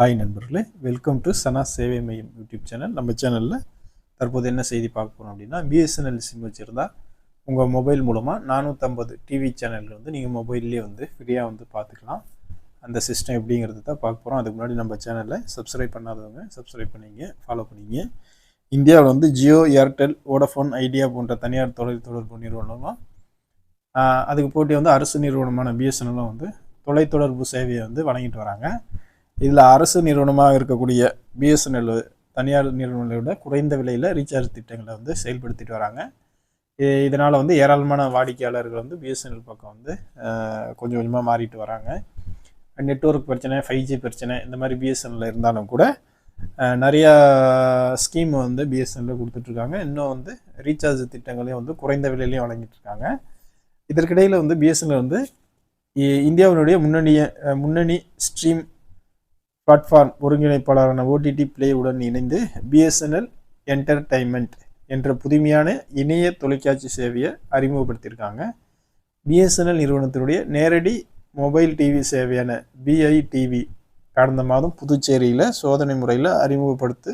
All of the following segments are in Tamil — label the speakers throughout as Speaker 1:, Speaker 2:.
Speaker 1: ஹாய் நண்பர்களே வெல்கம் டு சனா சேவை மையம் யூடியூப் சேனல் நம்ம சேனலில் தற்போது என்ன செய்தி பார்க்க போகிறோம் அப்படின்னா பிஎஸ்என்எல் சிம் வச்சுருந்தால் உங்கள் மொபைல் மூலமாக நானூற்றம்பது டிவி சேனலில் வந்து நீங்கள் மொபைல்லேயே வந்து ஃப்ரீயாக வந்து பார்த்துக்கலாம் அந்த சிஸ்டம் எப்படிங்கிறது தான் பார்க்க போகிறோம் அதுக்கு முன்னாடி நம்ம சேனலில் சப்ஸ்கிரைப் பண்ணாதவங்க சப்ஸ்கிரைப் பண்ணிங்க ஃபாலோ பண்ணிங்க. இந்தியாவில் வந்து ஜியோ ஏர்டெல் வோடஃபோன் ஐடியா போன்ற தனியார் தொலை தொடர்பு நிறுவனம்லாம் அதுக்கு போட்டி வந்து அரசு நிறுவனமான பிஎஸ்என்எல்லும் வந்து தொலைத்தொடர்பு சேவையை வந்து வழங்கிட்டு வராங்க. இதில் அரசு நிறுவனமாக இருக்கக்கூடிய பிஎஸ்என்எல் தனியார் நிறுவனங்களை விட குறைந்த விலையில் ரீசார்ஜ் திட்டங்களை வந்து செயல்படுத்திட்டு வராங்க. இதனால் வந்து ஏராளமான வாடிக்கையாளர்கள் வந்து பிஎஸ்என்எல் பக்கம் வந்து கொஞ்சம் கொஞ்சமாக மாறிட்டு வராங்க. நெட்வொர்க் பிரச்சனை ஃபைவ் ஜி பிரச்சனை இந்த மாதிரி பிஎஸ்என்எல் இருந்தாலும் கூட நிறையா ஸ்கீம் வந்து பிஎஸ்என்எல் கொடுத்துட்ருக்காங்க. இன்னும் வந்து ரீசார்ஜ் திட்டங்களையும் வந்து குறைந்த விலையிலையும் வழங்கிட்டு இருக்காங்க இதற்கிடையில் வந்து பிஎஸ்என்எல் வந்து இ- இந்தியாவினுடைய முன்னணிய முன்னணி ஸ்ட்ரீம் பிளாட்ஃபார்ம் ஒருங்கிணைப்பாளரான ஓடிடி பிளே உடன் இணைந்து பிஎஸ்என்எல் என்டர்டைன்மெண்ட் என்ற புதுமையான இணைய தொலைக்காட்சி சேவையை அறிமுகப்படுத்தியிருக்காங்க. பிஎஸ்என்எல் நிறுவனத்தினுடைய நேரடி மொபைல் டிவி சேவையான பிஐடிவி கடந்த மாதம் புதுச்சேரியில் சோதனை முறையில் அறிமுகப்படுத்து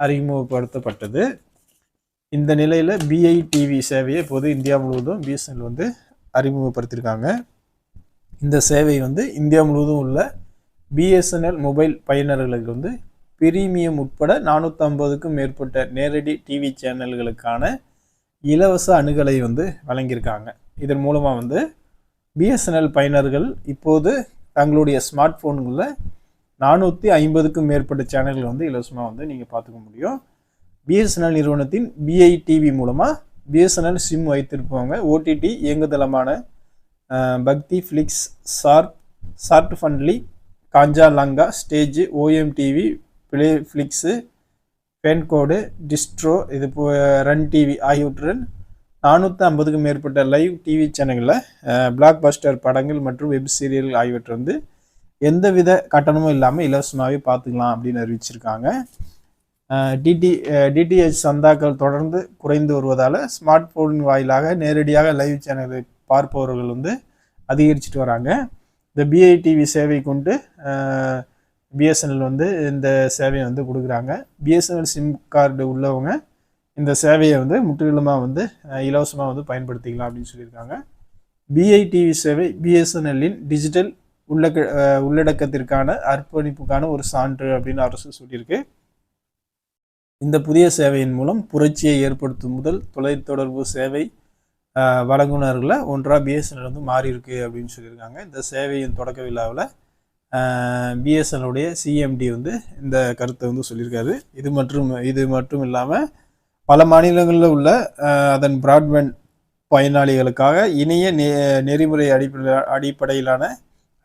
Speaker 1: அறிமுகப்படுத்தப்பட்டது. இந்த நிலையில் பிஐடிவி சேவையை இப்போது இந்தியா முழுவதும் பிஎஸ்என்எல் வந்து அறிமுகப்படுத்தியிருக்காங்க. இந்த சேவை வந்து இந்தியா முழுவதும் உள்ள பிஎஸ்என்எல் மொபைல் பயனர்களுக்கு வந்து பிரீமியம் உட்பட நானூற்றம்பதுக்கும் மேற்பட்ட நேரடி டிவி சேனல்களுக்கான இலவச அணுகலை வந்து வழங்கியிருக்காங்க. இதன் மூலமாக வந்து பிஎஸ்என்எல் பயனர்கள் இப்போது தங்களுடைய ஸ்மார்ட் ஃபோன்களில் நானூற்றி ஐம்பதுக்கும் மேற்பட்ட சேனல்கள் வந்து இலவசமாக வந்து நீங்கள் பார்த்துக்க முடியும். பிஎஸ்என்எல் நிறுவனத்தின் பிஐ டிவி மூலமாக பிஎஸ்என்எல் சிம் வைத்திருப்பவங்க OTT இயங்குதளமான Bhakti flix chart short Fundly Kancha Lanka stage OMTV play flix Fancode Distro இது போ ரன் டிவி ஆகியவற்றுடன் நானூற்றி ஐம்பதுக்கும் மேற்பட்ட லைவ் டிவி சேனல்களில் பிளாக் பஸ்டர் படங்கள் மற்றும் வெப் சீரியல் ஆகியவற்றை வந்து எந்தவித கட்டணமும் இல்லாமல் இலவசமாகவே பார்த்துக்கலாம் அப்படின்னு அறிவிச்சிருக்காங்க. டிடி டிடிஹெச் சந்தாக்கள் தொடர்ந்து குறைந்து வருவதால் ஸ்மார்ட் ஃபோன் வாயிலாக நேரடியாக லைவ் சேனலை பார்ப்பவர்கள் வந்து அதிகரிச்சுட்டு வராங்க. இந்த பிஐடிவி சேவை கொண்டு பிஎஸ்என்எல் வந்து இந்த சேவையை வந்து கொடுக்குறாங்க. பிஎஸ்என்எல் சிம் கார்டு உள்ளவங்க இந்த சேவையை வந்து முற்றிலுமாக வந்து இலவசமாக வந்து பயன்படுத்திக்கலாம் அப்படின்னு சொல்லியிருக்காங்க. பிஐடிவி சேவை பிஎஸ்என்எல்லின் டிஜிட்டல் உள்ளக்க உள்ளடக்கத்திற்கான அர்ப்பணிப்புக்கான ஒரு சான்று அப்படின்னு அரசு சொல்லியிருக்கு. இந்த புதிய சேவையின் மூலம் புரட்சியை ஏற்படுத்தும் முதல் தொலைத்தொடர்பு சேவை வழங்குனர்களை வழங்குனர்களில் ஒன்றாக பிஎஸ்என்எல் வந்து மாறி இருக்கு அப்படின்னு சொல்லியிருக்காங்க. இந்த சேவையின் தொடக்க விழாவில் பிஎஸ்என்எலுடைய சிஎம்டி வந்து இந்த கருத்தை வந்து சொல்லியிருக்காரு. இது மற்றும் இது மட்டும் இல்லாமல் பல மாநிலங்களில் உள்ள அதன் பிராட்பேண்ட் பயனாளிகளுக்காக இணைய நெ நெறிமுறை அடிப்படை அடிப்படையிலான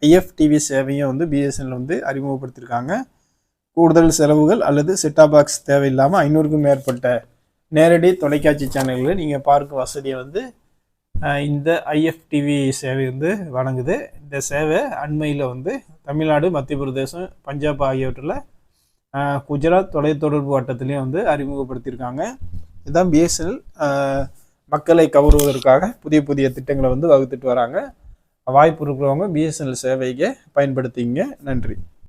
Speaker 1: ஐஎஃப்டிவி சேவையும் வந்து பிஎஸ்என்எல் வந்து அறிமுகப்படுத்தியிருக்காங்க. கூடுதல் செலவுகள் அல்லது செட்டா பாக்ஸ் தேவையில்லாமல் ஐநூறுக்கும் மேற்பட்ட நேரடி தொலைக்காட்சி சேனல்களை நீங்கள் பார்க்கும் வசதியை வந்து இந்த ஐஎஃப்டிவி சேவை வந்து வழங்குது. இந்த சேவை அண்மையில் வந்து தமிழ்நாடு மத்திய பிரதேசம் பஞ்சாப் ஆகியவற்றில் குஜராத் தொலைத்தொடர்பு வட்டத்திலையும் வந்து அறிமுகப்படுத்தியிருக்காங்க. இதுதான் பிஎஸ்என்எல் மக்களை கவருவதற்காக புதிய புதிய திட்டங்களை வந்து வகுத்துட்டு வராங்க. வாய்ப்பு இருக்கிறவங்க பிஎஸ்என்எல் சேவையை பயன்படுத்திங்க நன்றி.